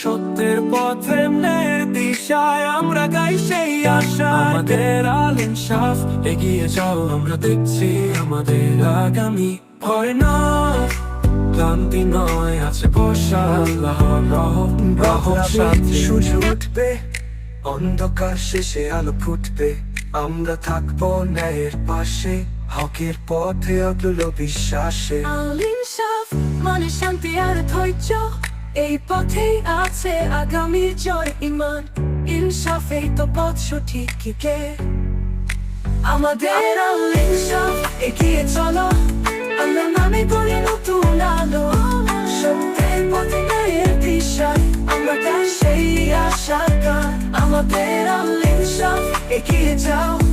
সত্যের পথে দিশায় আমরা গাই সেই আশা। আমাদের আল ইনসাফ এগিয়ে যাও আমরা দেখছি আমাদের আগামী ভয় নয় ক্লান্তি নয় আছে রহম রহম সূর্য উঠবে অন্ধকার শেষে আলো ফুটবে। আমরা থাকব ন্যায়ের পাশে হকের পথে অতুল বিশ্বাসে। মনে শান্তি আর ধৈর্য। এই পথে আছে আগামীর জয় ইমান। ইনসাফ এই তো পথ সঠিক কে? আমাদের আলিনসাফ এগিয়ে চলো। আমরা নামে গড়ে নতুন আলো। সত্যের পথে দিশায় আমরা সেই আশা আমাদের আলিনসাফ এগিয়ে যাও।